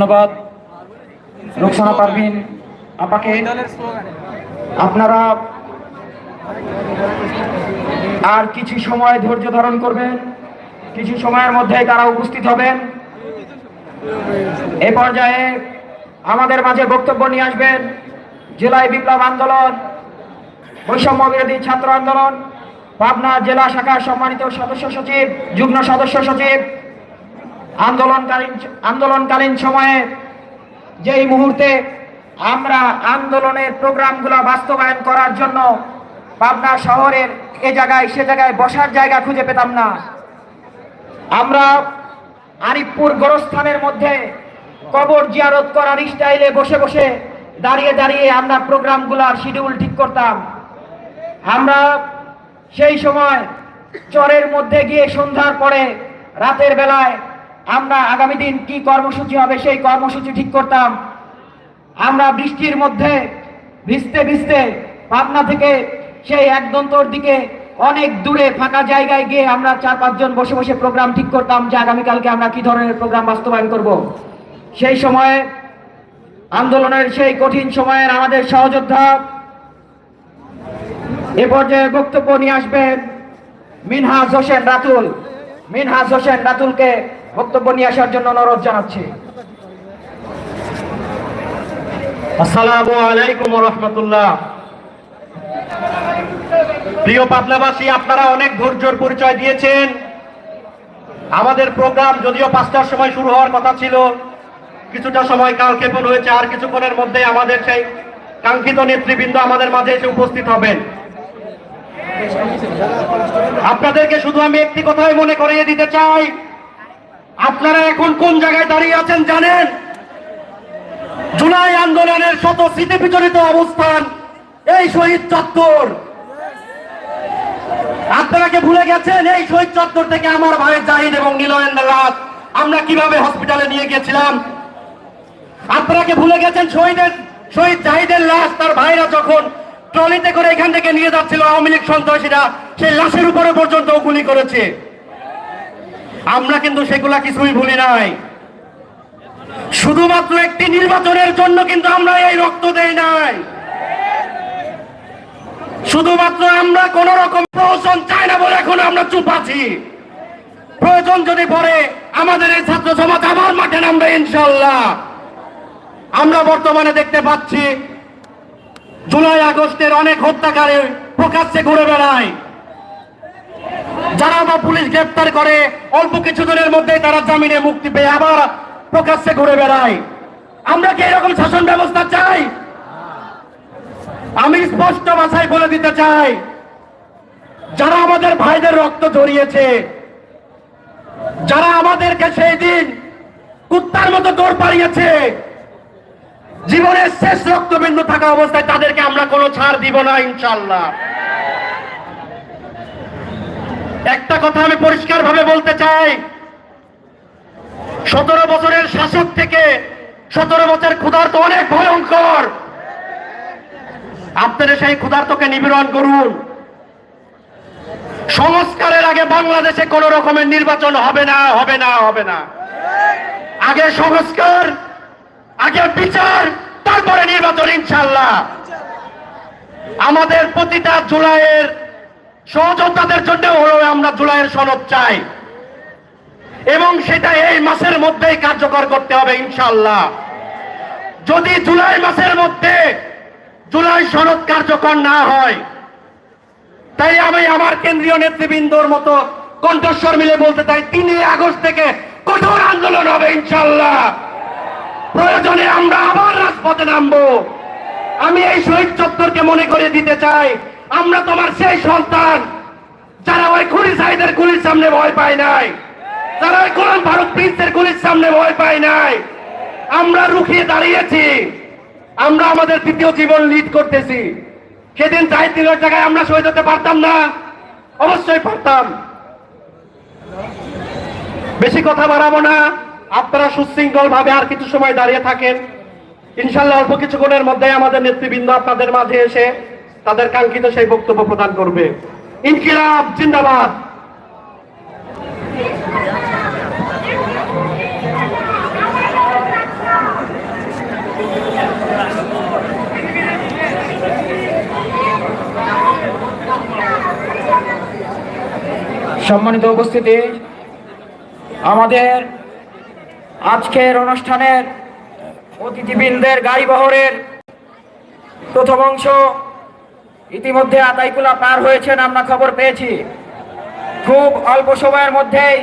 ধন্যবাদ। রোকসানা পারভিন, আপাকে আপনারা আর কিছু সময় ধৈর্য ধারণ করবেন। কিছু সময়ের মধ্যে তারা উপস্থিত হবেন। এ পর্যায়ে আমাদের মাঝে বক্তব্য নিয়ে আসবেন জেলায় বিপ্লব আন্দোলন, বৈষম্য বিরোধী ছাত্র আন্দোলন, পাবনা জেলা শাখার সম্মানিত সদস্য সচিব, যুগ্ম সদস্য সচিব আন্দোলনকালীন আন্দোলনকালীন সময়ে যেই মুহূর্তে আমরা আন্দোলনের প্রোগ্রামগুলো বাস্তবায়ন করার জন্য পাবনা শহরের এ জায়গায়, সে জায়গায় বসার জায়গা খুঁজে পেতাম না। আমরা আরিফপুর গোরস্থানের মধ্যে কবর জিয়ারত করার স্টাইলে বসে বসে দাঁড়িয়ে দাঁড়িয়ে আমরা প্রোগ্রামগুলোর শিডিউল ঠিক করতাম। আমরা সেই সময় চরের মধ্যে গিয়ে সন্ধ্যার পরে রাতের বেলায় আমরা আগামী দিন কি কর্মসূচি হবে সেই কর্মসূচি ঠিক করতাম। আমরা বৃষ্টির মধ্যে ভিজতে ভিজতে পাবনা থেকে সেই একদন্তর দিকে অনেক দূরে ফাঁকা জায়গায় গিয়ে আমরা চার পাঁচজন বসে বসে প্রোগ্রাম ঠিক করতাম যে আগামীকালকে আমরা কি ধরনের প্রোগ্রাম বাস্তবায়ন করব। সেই সময়ে আন্দোলনের সেই কঠিন সময়ের আমাদের সহযোদ্ধা এ পর্যায়ে বক্তব্য নিয়ে আসবেন মিনহাজ হোসেন রাতুল। মিনহাজ হোসেন রাতুলকে বক্তব্য নিয়ে আসার জন্য অনুরোধ জানাচ্ছি। আসসালামু আলাইকুম রহমতুল্লাহ। প্রিয় পাবনাবাসী, আপনারা অনেক ধৈর্যর পরিচয় দিয়েছেন। আমাদের প্রোগ্রাম যদিও পাঁচটার সময় শুরু হওয়ার কথা ছিল, কিছুটা সময় কালক্ষেপণ হয়েছে, আর কিছুক্ষণের মধ্যে আমাদের সেই কাঙ্ক্ষিত নেতৃবৃন্দ আমাদের মাঝে এসে উপস্থিত হবেন। আপনাদেরকে শুধু আমি একটি কথাই মনে করিয়ে দিতে চাই আপনারা এখন কোন জায়গায় দাঁড়িয়ে আছেন জানেন? জুলাই আন্দোলনের শত স্মৃতি বিচলিত অবস্থান, এই শহীদ চত্বর। আপনারা কি ভুলে গেছেন? এই শহীদ চত্বর থেকে আমার ভাই জাহিদ এবং নীলয়েন্দ্র রাত আমরা কীভাবে হসপিটালে নিয়ে গেছিলাম আপনারা কি ভুলে গেছেন? শহীদের, শহীদ জাহিদের লাশ তার ভাইরা যখন ট্রলিতে করে এখান থেকে নিয়ে যাচ্ছিল, আওয়ামী লীগ সন্ত্রাসীরা সেই লাশের উপরে পর্যন্ত গুলি করেছে। আমরা কিন্তু সেগুলা কিছুই ভুলি নাই। শুধুমাত্র একটি নির্বাচনের জন্য কিন্তু আমরা এই রক্ত দেই নাই। শুধুমাত্র আমরা কোন রকম প্রয়োজন চাই না বলে এখন আমরা চুপ আছি। প্রয়োজন যদি পড়ে, আমাদের এই ছাত্র সমাজ আবার মাঠে নামবে ইনশাল্লাহ আমরা বর্তমানে দেখতে পাচ্ছি, জুলাই আগস্টের অনেক হত্যাকারী প্রকাশ্যে ঘুরে বেড়ায়। যারা বা পুলিশ গ্রেপ্তার করে, অল্প কিছুদিনের মধ্যে তারা জামিনে মুক্তি পেয়ে আবার প্রকাশ্যে ঘুরে বেড়ায়। আমরা কি এরকম শাসন ব্যবস্থা চাই? আমি স্পষ্ট ভাষায় বলে দিতে চাই, যারা আমাদের ভাইদের রক্ত জড়িয়েছে যারা আমাদেরকে সেই দিন কুত্তার মতো দৌড় পাড়িয়েছে, জীবনের শেষ রক্তবিন্দু থাকা অবস্থায় তাদেরকে আমরা কোনো ছাড় দিব না ইনশাল্লাহ একটা কথা আমি পরিষ্কার ভাবে বলতে চাই। সতেরো বছরের শাসক থেকে সতেরো বছর ক্ষুধার্ত অনেক ভয়ঙ্কর। আপনারা সেই ক্ষুধার্তকে নিবিড়ন করুন। সংস্কারের আগে বাংলাদেশে কোন রকমের নির্বাচন হবে না হবে না হবে না। আগে সংস্কার, আগে বিচার, তারপরে নির্বাচন ইনশাল্লাহ আমাদের প্রতিটা জুলাইয়ের সহযোদ্ধাদের জন্য হলেও আমরা জুলাইয়ের সনদ চাই। এবং সেটা এই মাসের মধ্যেই কার্যকর করতে হবে ইনশাল্লাহ যদি জুলাই মাসের মধ্যে জুলাই সনদ কার্যকর না হয়, তাই আমি আমার কেন্দ্রীয় নেতৃবৃন্দর মতো কণ্ঠস্বর মিলে বলতে চাই, তিনই আগস্ট থেকে কঠোর আন্দোলন হবে ইনশাল্লাহ প্রয়োজনে আমরা আবার রাজপথে নামবো। আমি এই শহীদ চত্বরকে মনে করে দিতে চাই আমরা তোমার সেই সন্তান যারা ওই খুলি সাইদের গুলির সামনে ভয় পায় নাই। যারা ওই গোলাম ফারুক প্রিন্সের গুলির সামনে ভয় পায় নাই। আমরা রুখিয়ে দাঁড়িয়েছি। আমরা আমাদের তৃতীয় জীবন লিড করতেছি। সেদিন চাই তিনের জায়গায় আমরা শহীদ হতে পারতাম না। অবশ্যই পারতাম। বেশি কথা বাড়াবো না। আপনারা সুশৃঙ্খল ভাবে আর কিছু সময় দাঁড়িয়ে থাকেন। ইনশাল্লাহ অল্প কিছুক্ষণের মধ্যে আমাদের নেতৃবৃন্দ আপনাদের মাঝে এসে তাদের কাঙ্ক্ষিত সেই বক্তব্য প্রদান করবে। ইনকিলাব, জিন্দাবাদ। সম্মানিত উপস্থিতি, আমাদের আজকের অনুষ্ঠানের অতিথিবৃন্দের গাড়ি বহরের প্রথম অংশ ইতিমধ্যে আতাইকুলা পার হয়েছেন, আমরা খবর পেয়েছি। খুব অল্প সময়ের মধ্যেই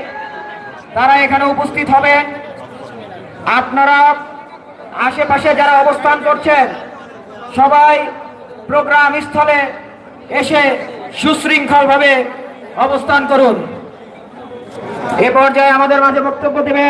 তারা এখানে উপস্থিত হবেন। আপনারা আশেপাশে যারা অবস্থান করছেন, সবাই প্রোগ্রাম স্থলে এসে সুশৃঙ্খলভাবে অবস্থান করুন। এ পর্যায়ে আমাদের মাঝে বক্তব্য দেবেন